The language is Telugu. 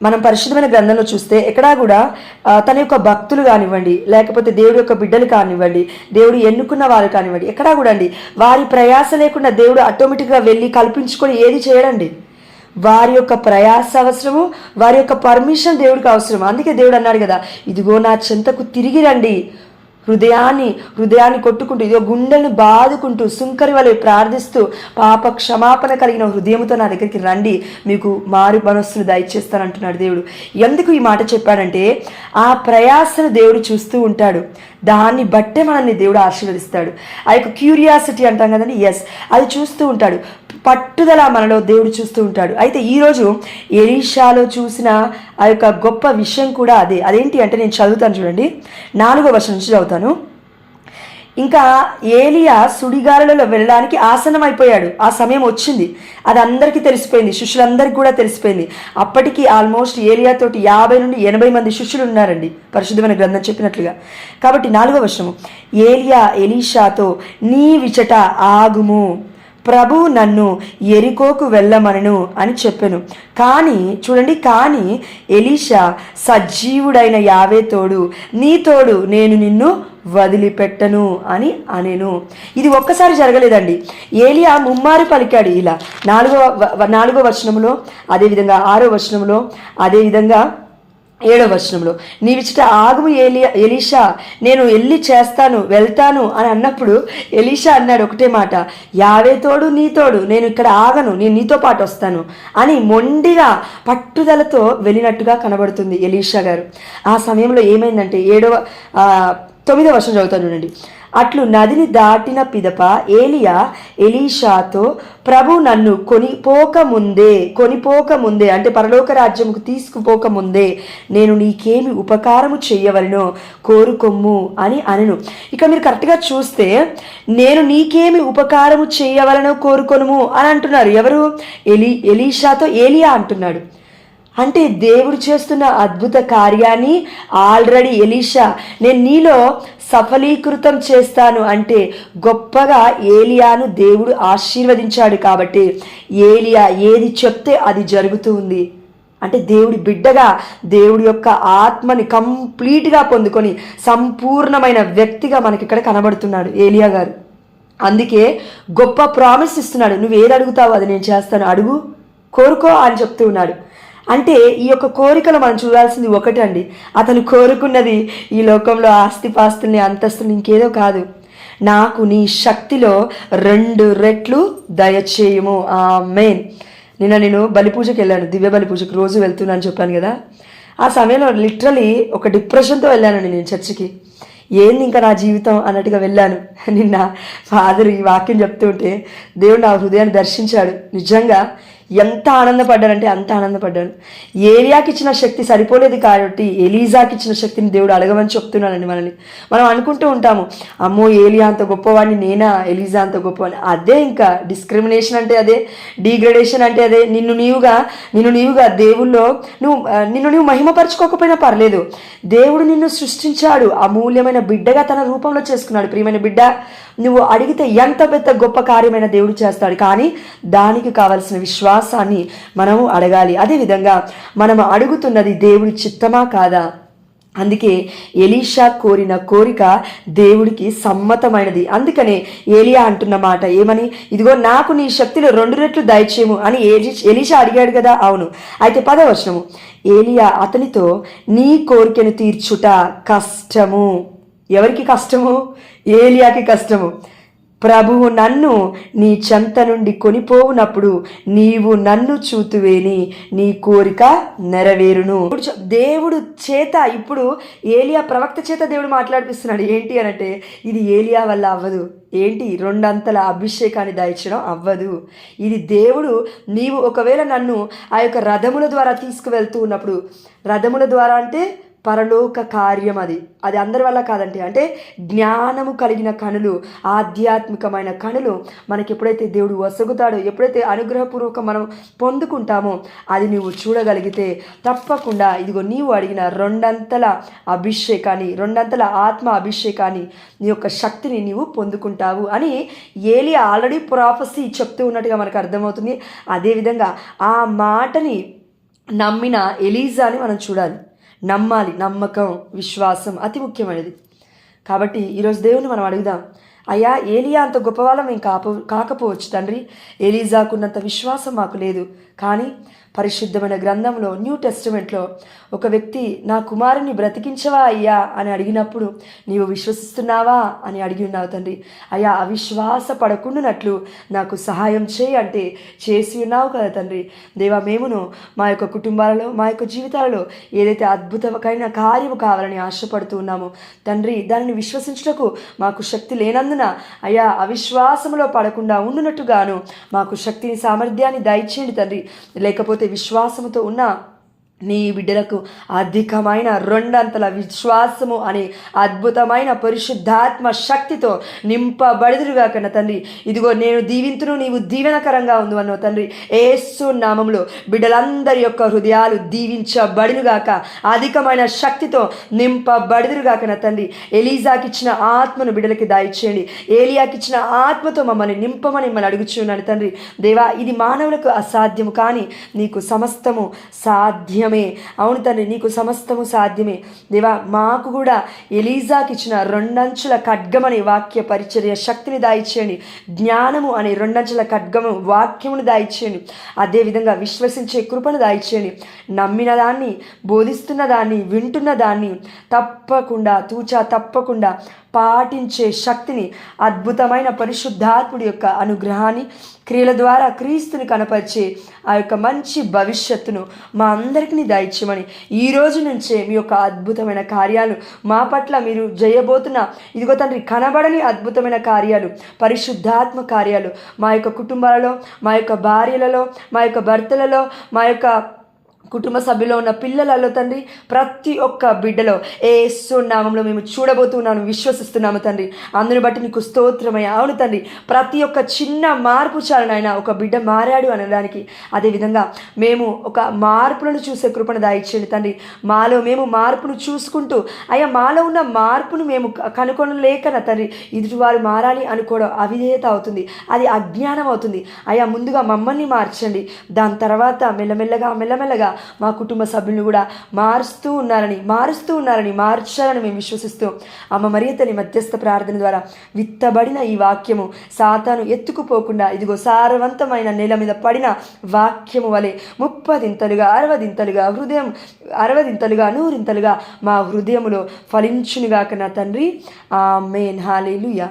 మనం పరిశుద్ధమైన గ్రంథంలో చూస్తే ఎక్కడా కూడా తన యొక్క భక్తులు కానివ్వండి లేకపోతే దేవుడి యొక్క బిడ్డలు కానివ్వండి దేవుడు ఎన్నుకున్న వారు కానివ్వండి ఎక్కడా కూడా అండి. వారి ప్రయాస లేకుండా దేవుడు ఆటోమేటిక్గా వెళ్ళి కల్పించుకొని ఏది చేయడండి? వారి యొక్క ప్రయాస అవసరము వారి యొక్క పర్మిషన్ దేవుడికి అవసరం అందుకే దేవుడు అన్నాడు కదా ఇదిగో నా చెంతకు తిరిగి రండి హృదయాన్ని హృదయాన్ని కొట్టుకుంటూ ఇదో గుండెలను బాదుకుంటూ సుంకరి వలె ప్రార్థిస్తూ పాప క్షమాపణ కలిగిన హృదయంతో నా దగ్గరికి రండి. మీకు మారు మనస్సును దయచేస్తానంటున్నాడు దేవుడు. ఎందుకు ఈ మాట చెప్పాడంటే ఆ ప్రయాసను దేవుడు చూస్తూ ఉంటాడు. దాన్ని బట్టే మనల్ని దేవుడు ఆశీర్వదిస్తాడు. ఆ యొక్క క్యూరియాసిటీ అంటాం కదండి? ఎస్ అది చూస్తూ ఉంటాడు. పట్టుదల మనలో దేవుడు చూస్తూ ఉంటాడు. అయితే ఈరోజు ఎలీషాలో చూసిన ఆ యొక్క గొప్ప విషయం కూడా అదే. అదేంటి అంటే నేను చదువుతాను చూడండి. నాలుగో వర్షం నుంచి చదువుతాను. ఇంకా ఏలియా సుడిగాలలో వెళ్ళడానికి ఆసనం అయిపోయాడు ఆ సమయం వచ్చింది. అది అందరికీ తెలిసిపోయింది. శిష్యులందరికీ కూడా తెలిసిపోయింది. అప్పటికి ఆల్మోస్ట్ ఏలియాతోటి యాభై నుండి ఎనభై మంది శిష్యులు ఉన్నారండి. పరిశుద్ధమైన గ్రంథం చెప్పినట్లుగా. కాబట్టి నాలుగో వర్షము ఏలియా ఎలీషాతో నీ విచట ఆగుము. ప్రభు నన్ను ఎరికోకు వెళ్ళమనను అని చెప్పాను. కానీ చూడండి కానీ ఎలీషా సజీవుడైన యావే తోడు నీ తోడు నేను నిన్ను వదిలిపెట్టను అని అనేను. ఇది ఒక్కసారి జరగలేదండి. ఏలియా ముమ్మారు పలికాడు ఇలా. నాలుగో నాలుగో వచనంలో అదేవిధంగా ఆరో వచనంలో అదేవిధంగా ఏడో వచనంలో నీవిచ్చట ఆగుము ఏలియా ఎలీషా నేను వెళ్ళి చేస్తాను వెళ్తాను అని అన్నప్పుడు ఎలీషా అన్నాడు ఒకటే మాట యావే తోడు నీ తోడు నేను ఇక్కడ ఆగను నేను నీతో పాటు వస్తాను అని మొండిగా పట్టుదలతో వెళ్ళినట్టుగా కనబడుతుంది ఎలీషా గారు. ఆ సమయంలో ఏమైందంటే ఏడవ తొమ్మిదో వర్షం చదువుతాను చూడండి. అట్లు నదిని దాటిన పిదప ఏలియా ఎలీషాతో ప్రభు నన్ను కొనిపోక ముందే కొనిపోక ముందే అంటే పరలోక రాజ్యముకు తీసుకుపోక ముందే నేను నీకేమి ఉపకారము చెయ్యవలనో కోరుకొమ్ము అని అనను. ఇక మీరు కరెక్ట్గా చూస్తే నేను నీకేమి ఉపకారము చేయవలనో కోరుకొనుము అని అంటున్నారు. ఎవరు? ఎలి ఎలీషాతో ఏలియా అంటున్నాడు. అంటే దేవుడు చేస్తున్న అద్భుత కార్యాన్ని ఆల్రెడీ ఎలీషా నేను నీలో సఫలీకృతం చేస్తాను. అంటే గొప్పగా ఏలియాను దేవుడు ఆశీర్వదించాడు కాబట్టి ఏలియా ఏది చెప్తే అది జరుగుతూ ఉంది. అంటే దేవుడి బిడ్డగా దేవుడి యొక్క ఆత్మని కంప్లీట్గా పొందుకొని సంపూర్ణమైన వ్యక్తిగా మనకి ఇక్కడ కనబడుతున్నాడు ఏలియా గారు. అందుకే గొప్ప ప్రామిస్ ఇస్తున్నాడు. నువ్వు ఏది అడుగుతావు అది నేను చేస్తాను. అడుగు కోరుకో అని చెప్తూ ఉన్నాడు. అంటే ఈ యొక్క కోరికలు మనం చూడాల్సింది ఒకటండి. అండి అతను కోరుకున్నది ఈ లోకంలో ఆస్తిపాస్తుల్ని అంతస్తుని ఇంకేదో కాదు. నాకు నీ శక్తిలో రెండు రెట్లు దయచేయము. ఆ మెయిన్ నిన్న నేను బలిపూజకి వెళ్ళాను దివ్య బలిపూజకి రోజు వెళ్తున్నాను చెప్పాను కదా. ఆ సమయంలో లిటరలీ ఒక డిప్రెషన్తో వెళ్ళానండి నేను చర్చికి. ఏంది ఇంకా నా జీవితం అన్నట్టుగా వెళ్ళాను. నిన్న ఫాదర్ ఈ వాక్యం చెప్తుంటే దేవుడు నా హృదయాన్ని దర్శించాడు. నిజంగా ఎంత ఆనందపడ్డానంటే అంత ఆనందపడ్డాను. ఏరియాకి ఇచ్చిన శక్తి సరిపోలేదు కాబట్టి ఎలీజాకి ఇచ్చిన శక్తిని దేవుడు అడగమని చెప్తున్నానండి మనల్ని. మనం అనుకుంటూ ఉంటాము అమ్మో ఏలియా అంత గొప్పవాడిని నేనా ఎలీజా అంత గొప్పవాడిని. అదే ఇంకా డిస్క్రిమినేషన్ అంటే అదే డీగ్రేడేషన్ అంటే అదే. నిన్ను నీవుగా నిన్ను నీవుగా దేవుల్లో నువ్వు నిన్ను నువ్వు మహిమపరచుకోకపోయినా పర్లేదు. దేవుడు నిన్ను సృష్టించాడు అమూల్యమైన బిడ్డగా తన రూపంలో చేసుకున్నాడు. ప్రియమైన బిడ్డ నువ్వు అడిగితే ఎంత పెద్ద గొప్ప కార్యమైన దేవుడు చేస్తాడు కానీ దానికి కావలసిన విశ్వాసాన్ని మనము అడగాలి. అదేవిధంగా మనం అడుగుతున్నది దేవుడి చిత్తమా కాదా? అందుకే ఎలీషా కోరిన కోరిక దేవుడికి సమ్మతమైనది. అందుకనే ఏలియా అంటున్న మాట ఏమని? ఇదిగో నాకు నీ శక్తిలో రెండు రెట్లు దయచేయము అని ఏలి ఎలీషా అడిగాడు కదా? అవును. అయితే పదవచనము ఏలియా అతనితో నీ కోరికను తీర్చుట కష్టము. ఎవరికి కష్టము? ఏలియాకి కష్టము. ప్రభువు నన్ను నీ చెంత నుండి కొనిపోవునప్పుడు నీవు నన్ను చూతువేని నీ కోరిక నెరవేరును. ఇప్పుడు దేవుడు చేత ఇప్పుడు ఏలియా ప్రవక్త చేత దేవుడు మాట్లాడిపిస్తున్నాడు. ఏంటి అనంటే ఇది ఏలియా వల్ల అవ్వదు. ఏంటి? రెండంతల అభిషేకాన్ని దాయించడం అవ్వదు. ఇది దేవుడు నీవు ఒకవేళ నన్ను ఆ యొక్క రథముల ద్వారా తీసుకువెళ్తూ ఉన్నప్పుడు రథముల ద్వారా అంటే పరలోక కార్యం అది. అది అందరి వల్ల కాదంటే అంటే జ్ఞానము కలిగిన కనులు ఆధ్యాత్మికమైన కనులు మనకి ఎప్పుడైతే దేవుడు వసగుతాడో ఎప్పుడైతే అనుగ్రహపూర్వకం మనం పొందుకుంటామో అది నువ్వు చూడగలిగితే తప్పకుండా ఇదిగో నీవు అడిగిన రెండంతల అభిషేకాన్ని రెండంతల ఆత్మ అభిషేకాన్ని నీ యొక్క శక్తిని నీవు పొందుకుంటావు అని ఏలి ఆల్రెడీ ప్రాఫసీ చెప్తూ ఉన్నట్టుగా మనకు అర్థమవుతుంది. అదేవిధంగా ఆ మాటని నమ్మిన ఎలీజాని మనం చూడాలి. నమ్మాలి నమ్మకం విశ్వాసం అతి ముఖ్యమైనది. కాబట్టి ఈరోజు దేవుని మనం అడుగుదాం అయ్యా ఏలియా అంత గొప్పవాళ్ళం మేము కాప కాకపోవచ్చు తండ్రి. ఏలీజాకున్నంత విశ్వాసం మాకు లేదు. కానీ పరిశుద్ధమైన గ్రంథంలో న్యూ టెస్టిమెంట్లో ఒక వ్యక్తి నా కుమారుని బ్రతికించవా అయ్యా? అని అడిగినప్పుడు నీవు విశ్వసిస్తున్నావా? అని అడిగి ఉన్నావు తండ్రి. అయ్యా అవిశ్వాస పడకుండానట్లు నాకు సహాయం చేయి అంటే చేసి ఉన్నావు కదా తండ్రి. దేవా మేమును మా యొక్క కుటుంబాలలో మా యొక్క జీవితాలలో ఏదైతే అద్భుతమైన కార్యము కావాలని ఆశపడుతూ ఉన్నామో తండ్రి దానిని విశ్వసించుటకు మాకు శక్తి లేనందున అయ్యా అవిశ్వాసములో పడకుండా ఉండునట్టుగాను మాకు శక్తిని సామర్థ్యాన్ని దయచేయండి తండ్రి. లేకపోతే విశ్వాసముతో ఉన్న నీ బిడ్డలకు అధికమైన రెండంతల విశ్వాసము అనే అద్భుతమైన పరిశుద్ధాత్మ శక్తితో నింపబడుదురుగా కన్న తండ్రి. ఇదిగో నేను దీవింతును నీవు దీవెనకరంగా ఉంది అన్న తండ్రి. ఏసు నామంలో బిడ్డలందరి యొక్క హృదయాలు దీవించబడినుగాక అధికమైన శక్తితో నింపబడిదురుగాక నా తండ్రి. ఎలీజాకిచ్చిన ఆత్మను బిడ్డలకి దాయిచేయండి ఏలియాకిచ్చిన ఆత్మతో మమ్మల్ని నింపమని మిమ్మల్ని అడుగుచున్నాను తండ్రి. దేవా ఇది మానవులకు అసాధ్యము కానీ నీకు సమస్తము సాధ్యం విషయమే అవును తండ్రి నీకు సమస్తము సాధ్యమే. దేవా మాకు కూడా ఎలీజాకి ఇచ్చిన రెండంచుల ఖడ్గమనే వాక్య పరిచర్య శక్తిని దాయిచేయండి జ్ఞానము అనే రెండంచుల ఖడ్గము వాక్యమును దాయిచేయండి అదేవిధంగా విశ్వసించే కృపను దాయిచేయండి నమ్మిన దాన్ని బోధిస్తున్న దాన్ని వింటున్న దాన్ని తప్పకుండా తూచా తప్పకుండా పాటించే శక్తిని అద్భుతమైన పరిశుద్ధాత్ముడి యొక్క అనుగ్రహాన్ని క్రియల ద్వారా క్రీస్తుని కనపరిచే ఆ యొక్క మంచి భవిష్యత్తును మా అందరికీ దయచేయమని ఈ రోజు నుంచే మీ యొక్క అద్భుతమైన కార్యాలు మా పట్ల మీరు చేయబోతున్న ఇదిగో తండ్రి కనబడని అద్భుతమైన కార్యాలు పరిశుద్ధాత్మ కార్యాలు మా యొక్క కుటుంబాలలో మా యొక్క భార్యలలో మా యొక్క భర్తలలో మా యొక్క కుటుంబ సభ్యులో ఉన్న పిల్లలలో తండ్రి ప్రతి ఒక్క బిడ్డలో ఏ నామంలో మేము చూడబోతున్నాను విశ్వసిస్తున్నాము తండ్రి. అందుని బట్టి నీకు స్తోత్రమై. అవును తండ్రి ప్రతి ఒక్క చిన్న మార్పు చాలనైనా ఒక బిడ్డ మారాడు అనడానికి. అదేవిధంగా మేము ఒక మార్పులను చూసే కృపణ దాయిచ్చండి తండ్రి. మాలో మేము మార్పును చూసుకుంటూ అయ్యా మాలో ఉన్న మార్పును మేము కనుగొనలేకన తండ్రి ఎదుటివారు మారాలి అనుకోవడం అవిధేయత అవుతుంది అది అజ్ఞానం అవుతుంది. అయ్యా ముందుగా మమ్మల్ని మార్చండి. దాని తర్వాత మెల్లమెల్లగా మెల్లమెల్లగా మా కుటుంబ సభ్యులను కూడా మారుస్తూ ఉన్నారని మారుస్తూ ఉన్నారని మార్చాలని మేము విశ్వసిస్తూ అమ్మ మరియతని మధ్యస్థ ప్రార్థన ద్వారా విత్తబడిన ఈ వాక్యము సాతాను ఎత్తుకుపోకుండా ఇదిగో సారవంతమైన నేల మీద పడిన వాక్యము వలె ముప్పదింతలుగా అరవదింతలుగా హృదయం అరవదింతలుగా నూరింతలుగా మా హృదయములో ఫలించునుగాక నా తండ్రి. ఆ మేన్ హాలేలుయా